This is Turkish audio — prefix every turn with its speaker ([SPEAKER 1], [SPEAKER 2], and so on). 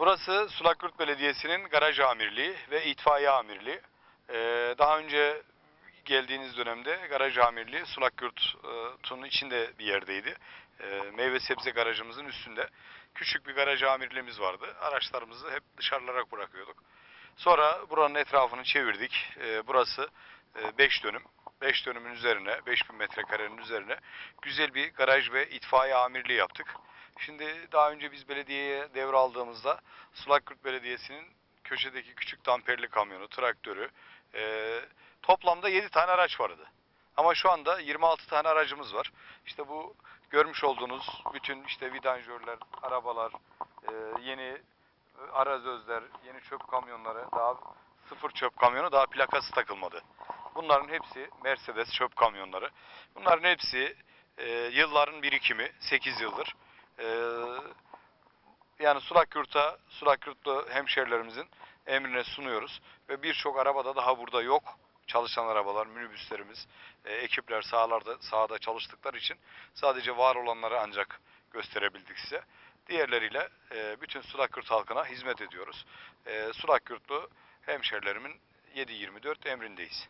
[SPEAKER 1] Burası Sulakyurt Belediyesi'nin garaj amirliği ve itfaiye amirliği. Ee, daha önce geldiğiniz dönemde garaj amirliği Sulakyurt'un içinde bir yerdeydi. Ee, meyve sebze garajımızın üstünde. Küçük bir garaj amirliğimiz vardı. Araçlarımızı hep dışarılara bırakıyorduk. Sonra buranın etrafını çevirdik. Ee, burası 5 dönüm. 5 dönümün üzerine, 5000 metrekarenin üzerine güzel bir garaj ve itfaiye amirliği yaptık. Şimdi daha önce biz belediyeye devraldığımızda Sulakyurt Belediyesi'nin köşedeki küçük damperli kamyonu, traktörü, e, toplamda 7 tane araç vardı. Ama şu anda 26 tane aracımız var. İşte bu görmüş olduğunuz bütün işte vidanjörler, arabalar, e, yeni arazözler, yeni çöp kamyonları, daha sıfır çöp kamyonu daha plakası takılmadı. Bunların hepsi Mercedes çöp kamyonları. Bunların hepsi e, yılların birikimi, 8 yıldır. E, yani Sulakyurt'a, Sulakyurtlu hemşerilerimizin emrine sunuyoruz. Ve birçok arabada daha burada yok. Çalışan arabalar, minibüslerimiz, e, ekipler sahalarda, sahada çalıştıkları için sadece var olanları ancak gösterebildik size. Diğerleriyle e, bütün Sulakyurt halkına hizmet ediyoruz. E, Sulakyurtlu hemşerilerimin 7-24 emrindeyiz.